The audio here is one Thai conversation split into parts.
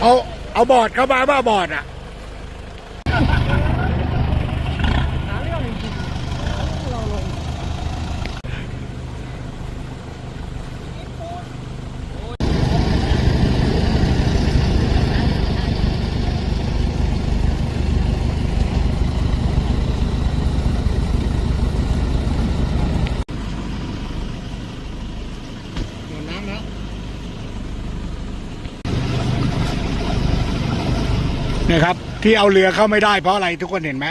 เอาเอาบอดเข้ามาบ้าบอดอะ นี่ยครับ ที่เอาเรือเข้าไม่ได้เพราะอะไรทุกคนเห็นไหม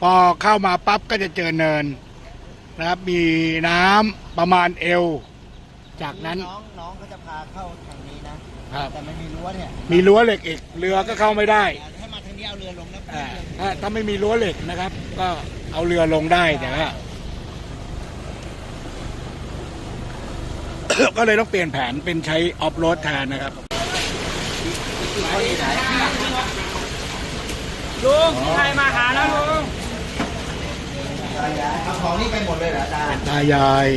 พอเข้ามาปั๊บก็จะเจอเนินนะครับ มีน้ำประมาณเอว จากนั้นน้องน้องเขาจะพาเข้าทางนี้นะ ครับแต่ไม่มีรั้วเนี่ยมีรั้วเหล็กอีกเรือก็เข้าไม่ได้ถ้ามาทางนี้เอาเรือลงนะอ่าถ้าถ้าไม่มีรั้วเหล็กนะครับ ก็เอาเรือลงได้แต่ว่า ก็เลยต้องเปลี่ยนแผนเป็นใช้ออฟโรดแทนนะครับ ลุงใครมาหาแล้วลุงเอาของนี่ไปหมดเลยเหรอตาตายาย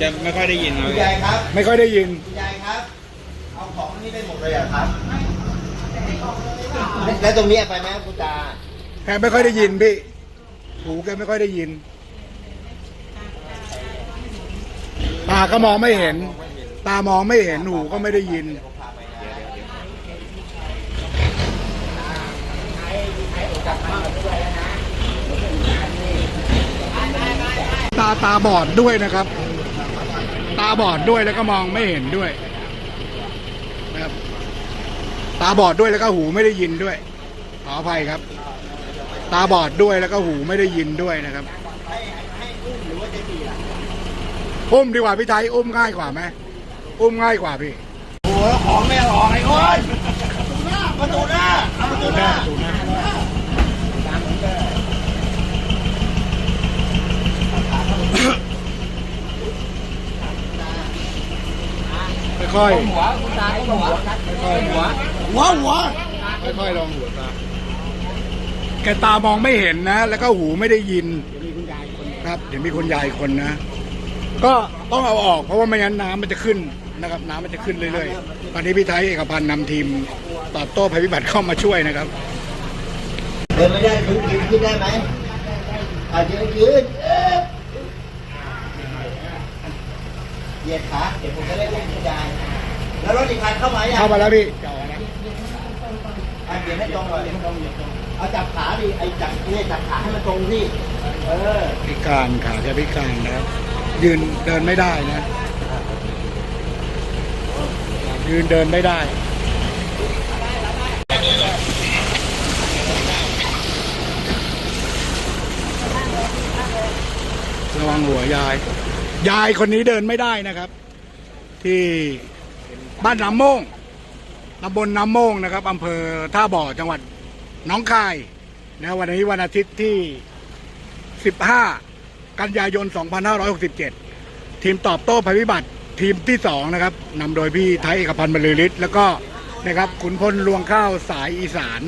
จะไม่ค่อยได้ยินเราคุณยายครับไม่ค่อยได้ยิน คุณยายครับ เอาของนี่ไปหมดเลยเหรอครับแล้วตรงนี้ไปไหมครับคุณตาแกไม่ค่อยได้ยินพี่ หูแกไม่ค่อยได้ยิน ตาก็มองไม่เห็น ตามองไม่เห็นหูก็ไม่ได้ยิน ตาตาบอดด้วยนะครับ ตาบอดด้วยแล้วก็มองไม่เห็นด้วยนะครับ ตาบอดด้วยแล้วก็หูไม่ได้ยินด้วย ขออภัยครับ ตาบอดด้วยแล้วก็หูไม่ได้ยินด้วยนะครับอุ้มดีกว่าพี่ไทยอุ้มง่ายกว่าไหมอุ้มง่ายกว่าพี่โอ้โหของไม่เอาออกไอ้คนประตูหน้าเอาประตูหน้าถูกนะ ค่อยหัวตาหัวค่อยหัวหัวหัวค่อยๆลองหัวตาแกตามองไม่เห็นนะ แล้วก็หูไม่ได้ยินครับเดี๋ยวมีคนยายคนนะ ก็ต้องเอาออก เพราะว่าไม่งั้นน้ำมันจะขึ้นนะครับ น้ำมันจะขึ้นเรื่อยๆตอนนี้พี่ไทยเอกพันธ์นำทีมตอบโต้ภัยพิบัติเข้ามาช่วยนะครับเดินไม่ได้ยืนขึ้นได้ไหมอะยืนยืนเหยียดขาเดี๋ยวผมจะเล่นคุณยาย แล้วรถอีกคันเข้ามายังเข้ามาแล้วพี่อะเดี๋ยวให้ตรงหน่อยเอาจับขาดิไอ้จับเนี่ยจับขาให้มันตรงที่เออพิการขาแกพิการนะครับ ยืนเดินไม่ได้นะ ยืนเดินไม่ได้ระวังหัวยาย ยายคนนี้เดินไม่ได้นะครับ ที่ บ้านน้ำโมงตำบลน้ำโมงนะครับอำเภอท่าบ่อจังหวัดหน้องคายนะวันนี้วันอาทิตย์ที่ 15 กันยายน 2567 ทีมตอบโต้ภัยพิบัติทีมที่2นะครับนำโดยพี่ไทยเอกพันธ์บรรลือฤทธิ์แล้วก็นะครับขุนพลรวงข้าวสายอีสาน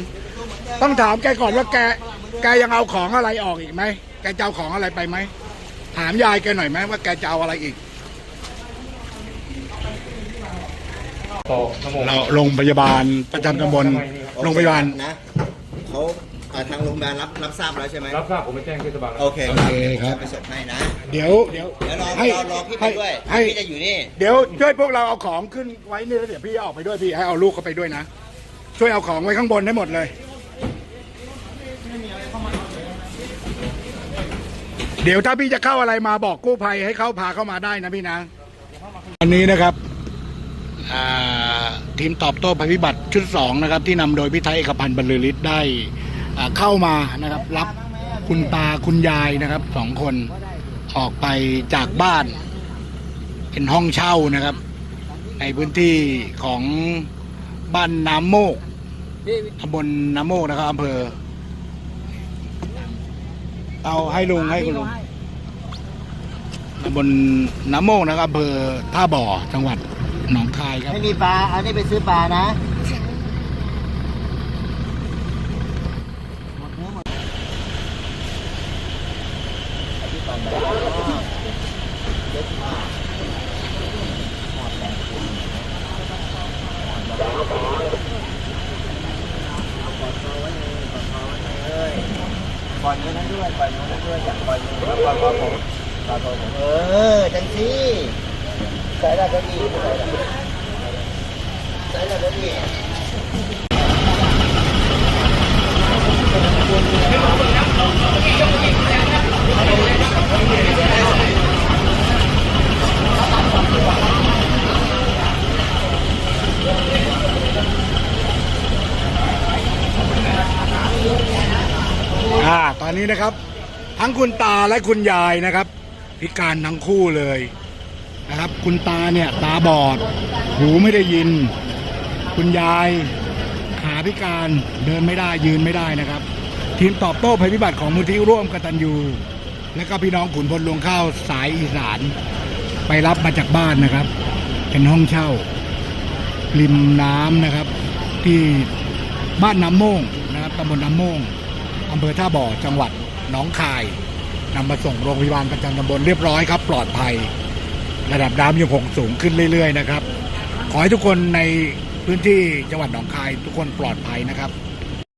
ต้องถามแกก่อนว่าแกแกยังเอาของอะไรออกอีกไหมแกจะเอาของอะไรไปไหมถามยายแกหน่อยไหมว่าแกจะเอาอะไรอีก โตน้ำมเราโรงพยาบาลประจำตำบลโรงพยาบาล นะเขาอ่าทางโรงพยาบาลรับรับทราบแล้วใช่ไหมรับทราบผมไปแจ้งเทศบาลโอเคโอเคครับ จะไปส่งให้นะ เดี๋ยวเดี๋ยวเดี๋ยวรอให้รอรอพี่ไปให้ด้วยให้ พี่จะอยู่นี่ เดี๋ยวช่วยพวกเราเอาของขึ้นไว้นี่แล้วเดี๋ยวพี่เอาออกไปด้วยพี่ให้เอาลูกเขาไปด้วยนะ ช่วยเอาของไว้ข้างบนให้หมดเลย เดี๋ยวถ้าพี่จะเข้าอะไรมาบอกกู้ภัยให้เขาพาเข้ามาได้นะพี่นะอันนี้นะครับอ่า ทีมตอบโต้ภัยพิบัติชุดสองนะครับที่นำโดยพี่ไทยเอกพันธ์บรรลือฤทธิ์ได้เข้ามานะครับ รับคุณตาคุณยายนะครับสองคนออกไปจากบ้าน เป็นห้องเช่านะครับ ในพื้นที่ของบ้านน้ำโมกตำบลน้ำโมกนะครับอำเภอเอาให้ลุงให้คุณลุงตำบลน้ำโมกนะครับอำเภอท่าบ่อจังหวัด หนองคายครับ ไม่มีปลา เอานี่ไปซื้อปลานะปล่อยมือนั้นด้วยปล่อยมือนั้นด้วยอยากปล่อยมือปล่อยผมปล่อยผมเออจังซี่ ใส่ได้ก็ดีใส่ได้ก็ดีอ่าตอนนี้นะครับ ทั้งคุณตาและคุณยายนะครับ พิการทั้งคู่เลย นะครับ คุณตาเนี่ยตาบอด หูไม่ได้ยิน คุณยายขาพิการเดินไม่ได้ยืนไม่ได้นะครับ ทีมตอบโต้ภัยพิบัติของมูลที่ร่วมกตัญญูและก็พี่น้องขุนพลลวงข้าวสายอีสาน ไปรับมาจากบ้านนะครับ เป็นห้องเช่า ริมน้ำนะครับ ที่บ้านน้ำโม่งนะครับตำบลน้ำโม่งอำเภอท่าบ่อจังหวัดหนองคายนำมาส่งโรงพยาบาลประจำตำบลเรียบร้อยครับ ปลอดภัย ระดับน้ำยังคงสูงขึ้นเรื่อย ๆ นะครับ ขอให้ทุกคนในพื้นที่จังหวัดหนองคาย ทุกคนปลอดภัยนะครับ